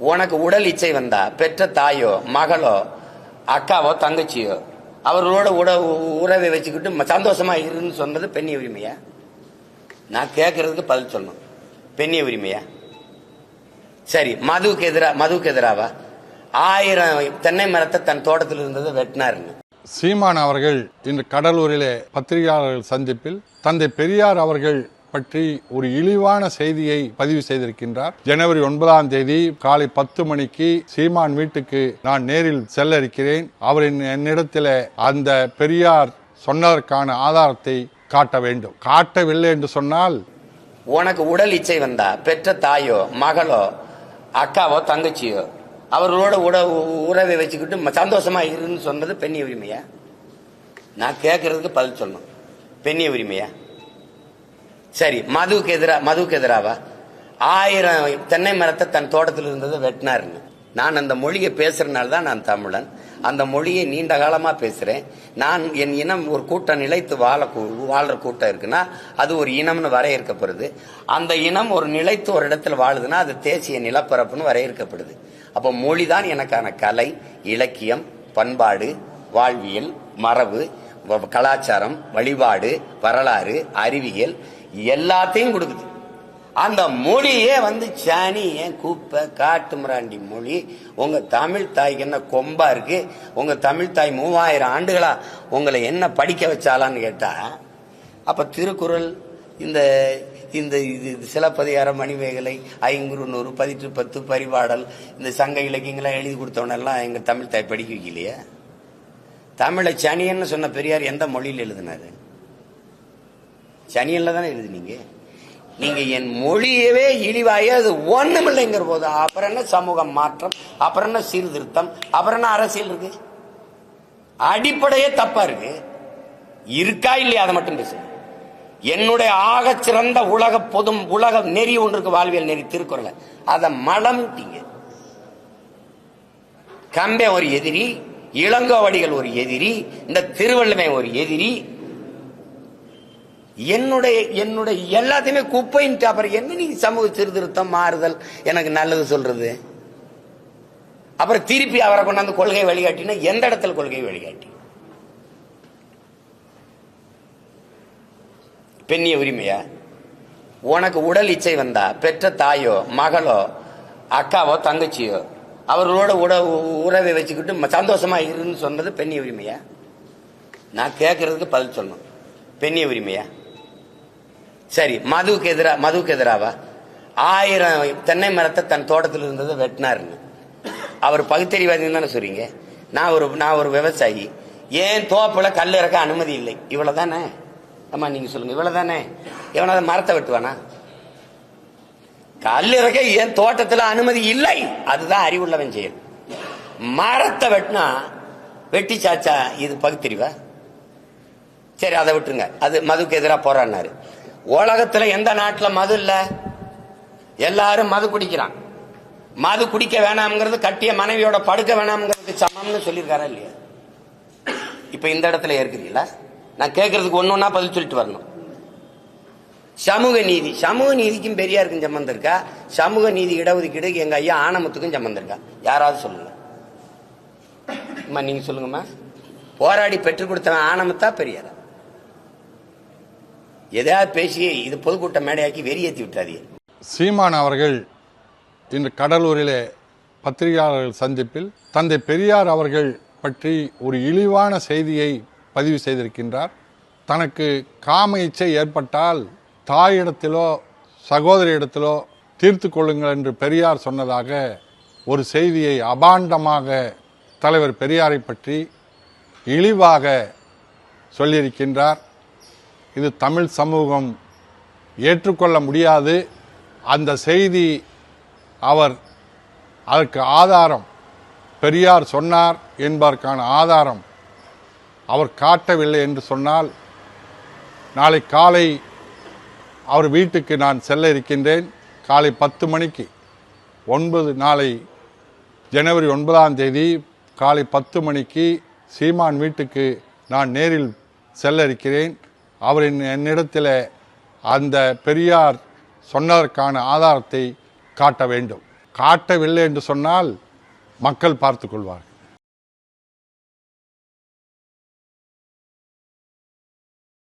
உனக்கு உடல் இச்சை வந்தா பெற்ற தாயோ மகளோ அக்காவோ தங்கச்சியோ அவர்களோட உட உறவை வச்சுக்கிட்டு ம- சந்தோஷமா இருன்னு சொன்னது பெண்ணிய உரிமையா? நான் கேட்கறதுக்கு பதில் சொல்லணும். பெண்ணிய உரிமையா? சரி மதுவுக்கு எதிரா மதுவுக்கு எதிராவா? ஆயிரம் தென்னை மரத்தை தன் தோட்டத்தில் இருந்ததை வெட்டினாருன்னு சீமான் அவர்கள் இன்று கடலூரிலே பத்திரிகையாளர்கள் சந்திப்பில் தந்தை பெரியார் அவர்கள் பற்றி ஒரு இழிவான செய்தியை பதிவு செய்திருக்கின்றார். ஜனவரி ஒன்பதாம் தேதி காலை பத்து மணிக்கு சீமான் வீட்டுக்கு நான் நேரில் செல்ல இருக்கிறேன் அவரின் என்னிடத்தில் அந்த பெரியார் சொன்னதற்கான ஆதாரத்தை காட்ட வேண்டும். காட்டவில்லை என்று சொன்னால்? உனக்கு உடல் இச்சை வந்தா பெற்ற தாயோ மகளோ அக்காவோ தங்கச்சியோ அவர்களோட உட உறவை வச்சுக்கிட்டு ம- சந்தோஷமா இருன்னு சொன்னது பெண்ணிய உரிமையா? நான் கேட்கறதுக்கு பதில் சொல்லணும். பெண்ணிய உரிமையா? சரி மதுவுக்கு எதிரா மதுவுக்கு எதிராவா? ஆயிரம் தென்னை மரத்தை தன் தோட்டத்தில் இருந்ததை வெட்டினாருன்னு நான் அந்த மொழியை பேசுறதுனால தான் நான் தமிழன். அந்த மொழியை நீண்ட காலமாக பேசுகிறேன் நான் என் இனம் ஒரு கூட்டம் நிலைத்து வாழ கூ- கூட்டம் இருக்குன்னா அது ஒரு இனம்னு வரையறுக்கப்படுது அந்த இனம் ஒரு நிலைத்து ஒரு இடத்துல வாழுதுன்னா அது தேசிய நிலப்பரப்புன்னு வரையறுக்கப்படுது. அப்போ மொழி தான் எனக்கான கலை இலக்கியம் பண்பாடு வாழ்வியல் மரபு வ- கலாச்சாரம் வழிபாடு வரலாறு அறிவியல் எல்லாத்தையும் கொடுக்குது. அந்த மொழியே வந்து சாணி ஏன் கூப்பை காட்டு மிராண்டி மொழி உங்க தமிழ் தாய்க்கு என்ன கொம்பா இருக்கு உங்க தமிழ் தாய் மூவாயிரம் ஆண்டுகளா உங்களை என்ன படிக்க வச்சாலான்னு கேட்டா அப்ப திருக்குறள் இந்த இந்த இது சிலப்பதிகாரம் மணிமேகலை ஐங்குறு நூறு பதிற்று பத்து பரிபாடல் இந்த சங்க இலக்கியங்களாம் எழுதி கொடுத்தவனெல்லாம் எங்க தமிழ் தாய் படிக்க வைக்கலையே? தமிழை சனியன்னு சொன்ன பெரியார் எந்த மொழியில் எழுதினாரு? சனியன்ல தானே எழுதுனீங்க? நீங்க என் மொழியவே இழிவாயி அது ஒண்ணுமில்லைங்கிற போது அப்புறம் என்ன சமூக மாற்றம்? அப்புறம் என்ன சீர்திருத்தம்? அப்புறம் என்ன அரசியல் இருக்கு? அடிப்படையே தப்பா இருக்கு. இருக்கா இல்லையா? அதை மட்டும் பேசு என்னுடைய ஆகச் சிறந்த உலக பொது உலக நெறி ஒன்று இருக்கு வாழ்வியல் நெறி திருக்குறளை. அதை மடம்ட்டீங்க. கம்பே ஒரு எதிரி இளங்கோவடிகள் ஒரு எதிரி இந்த திருவள்ளுமை ஒரு எதிரி என்னுடைய என்னுடைய எல்லாத்தையுமே குப்பைன்ட்டு அப்புறம் என்ன நீ சமூக சீர்திருத்தம் மாறுதல்? எனக்கு நல்லது சொல்றது. அப்புறம் திருப்பி அவரை கொண்டாந்து கொள்கை வழிகாட்டினா எந்த இடத்துல கொள்கை வழிகாட்டி? பெண்ணிய உரிமையா? உனக்கு உடல் இச்சை வந்தா பெற்ற தாயோ மகளோ அக்காவோ தங்கச்சியோ அவர்களோட உட உறவை வச்சுக்கிட்டு சந்தோஷமா இருன்னு சொன்னது பெண்ணிய உரிமையா? நான் கேட்கறதுக்கு பதில் சொல்லணும். பெண்ணிய உரிமையா? சரி மதுவுக்கு எதிரா மதுவுக்கு எதிராவா? ஆயிரம் தென்னை மரத்தை தன் தோட்டத்தில் இருந்ததை வெட்டினாருன்னு அவர் பகுத்தறிவாதின்னு தானே சொல்றீங்க? நான் ஒரு நான் ஒரு விவசாயி. ஏன் தோப்பில் கல் இறக்க அனுமதி இல்லை? இவ்வளோ தானே ஆமாம் நீங்கள் சொல்லுங்கள் இவ்வளோ தானே எவனாவது மரத்தை வெட்டுவானா? கல் இறக்க ஏன் தோட்டத்தில் அனுமதி இல்லை? அதுதான் அறிவுள்ளவன் செயல். மரத்தை வெட்டினா வெட்டி சாச்சா இது பகுத்தறிவா? சரி அதை விட்டுருங்க. அது மதுக்கு எதிராக போராடினாரு. உலகத்துல எந்த நாட்டில் மது இல்லை? எல்லாரும் மது குடிக்கிறான். மது குடிக்க வேணாம்ங்கிறது கட்டிய மனைவியோட படுக்க வேணாம்ங்கிறது சமம்னு சொல்லியிருக்காரா இல்லையா? இப்ப இந்த இடத்துல இருக்கிறீங்களா நான் கேட்கறதுக்கு ஒன்று ஒன்றா பதில் சொல்லிட்டு வரணும். சமூக நீதி. சமூக நீதிக்கும் பெரியாருக்கும் சம்மந்தம் இருக்கா? சமூக நீதி இடஒதுக்கீடு எங்க ஐயா ஆனமத்துக்கும் சம்மந்தம் இருக்கா? யாராவது சொல்லுங்க. அம்மா நீங்க சொல்லுங்கம்மா. போராடி பெற்றுக் கொடுத்தவன் ஆனமத்தா பெரியாரா? எதையாவது பேசி இது பொதுக்கூட்டம் மேடையாக்கி வெறியேற்றி விட்டாதீங்க சீமான் அவர்கள் இன்று கடலூரிலே பத்திரிகையாளர்கள் சந்திப்பில் தந்தை பெரியார் அவர்கள் பற்றி ஒரு இழிவான செய்தியை பதிவு செய்திருக்கின்றார். தனக்கு காம இச்சை ஏற்பட்டால் தாயிடத்திலோ சகோதரியிடத்திலோ தீர்த்து கொள்ளுங்கள் என்று பெரியார் சொன்னதாக ஒரு செய்தியை அபாண்டமாக தலைவர் பெரியாரை பற்றி இழிவாக சொல்லியிருக்கின்றார். இது தமிழ் சமூகம் ஏற்றுக்கொள்ள முடியாது. அந்த செய்தி அவர் அதற்கு ஆதாரம் பெரியார் சொன்னார் என்பதற்கான ஆதாரம் அவர் காட்டவில்லை என்று சொன்னால் நாளை காலை அவர் வீட்டுக்கு நான் செல்ல இருக்கின்றேன். காலை பத்து மணிக்கு ஒன்பது நாளை ஜனவரி ஒன்பதாம் தேதி காலை பத்து மணிக்கு சீமான் வீட்டுக்கு நான் நேரில் செல்ல இருக்கிறேன். அவரின் என்னிடத்தில் அந்த பெரியார் சொன்னதற்கான ஆதாரத்தை காட்ட வேண்டும். காட்டவில்லை என்று சொன்னால் மக்கள் பார்த்து கொள்வார்கள்.